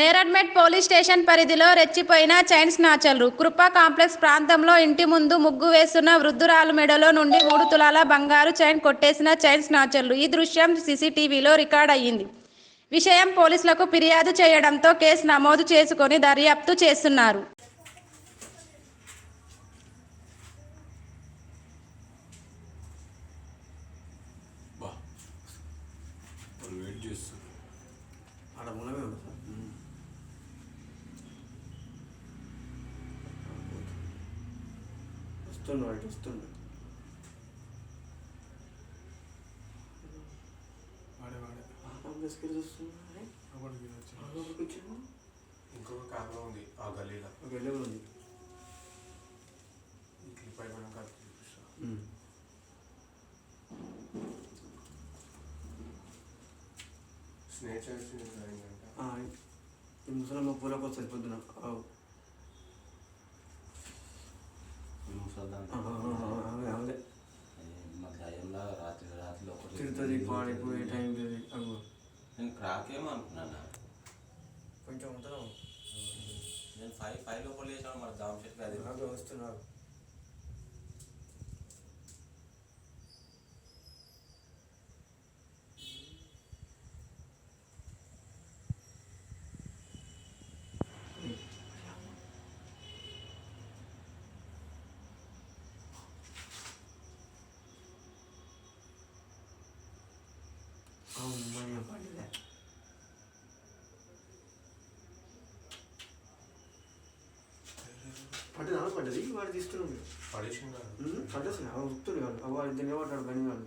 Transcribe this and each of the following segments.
Neredmet police station పరిధిలో రెచ్చిపోయిన chain స్నాచర్లు. కృపా complex ప్రాంతంలో ఇంటి ముందు ముగ్గు వేస్తున్న వృద్ధురాలు మెడలో నుండి మూడు తులాల బంగారు చైన్ కొట్టేసిన చైన్ స్నాచర్లు. ఈ దృశ్యం సీసీటీవీలో రికార్డ్ అయ్యింది. విషయం పోలీసులకు ఫిర్యాదు చేయడంతో కేసు నమోదు చేసుకొని దర్యాప్తు చేస్తున్నారు. అప్పటికి వచ్చి ఇంకొక కెమెరా ఉంది ఆ గల్లీలో. ఎల్లెవరు ఉంది. ఈ క్లిప్ చైన్స్ ఏంటంటే ఈ ముసలమ్మ పూలకు వస్తుంది పొద్దున తిడుతుంది పాడిపోయే టైంకి అవు నేను క్రాకేమో అనుకున్నాను? కొంచెం ఉంటుందా? నేను ఫైవ్ ఫైవ్ లోపల చేసాను మరి జామ్ షెట్ అది నాకు పడ్డది వాడు తీసుకున్నాడు. పడ్డసిన ఉత్తుడు కాదు వాడు. ఇద్దరు నిలబడ్డాడు బండి కాదు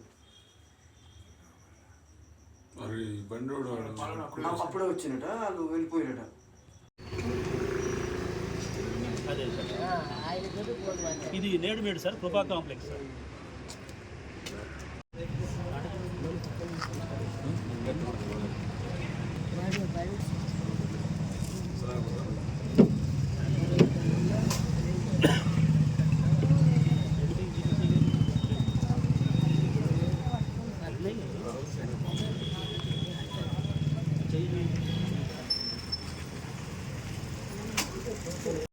అప్పుడే వచ్చినట వాళ్ళు వెళ్ళిపోయినట ఇది నేడుమేడు సార్ కృపా కాంప్లెక్స్ సార్. బయట Thank you.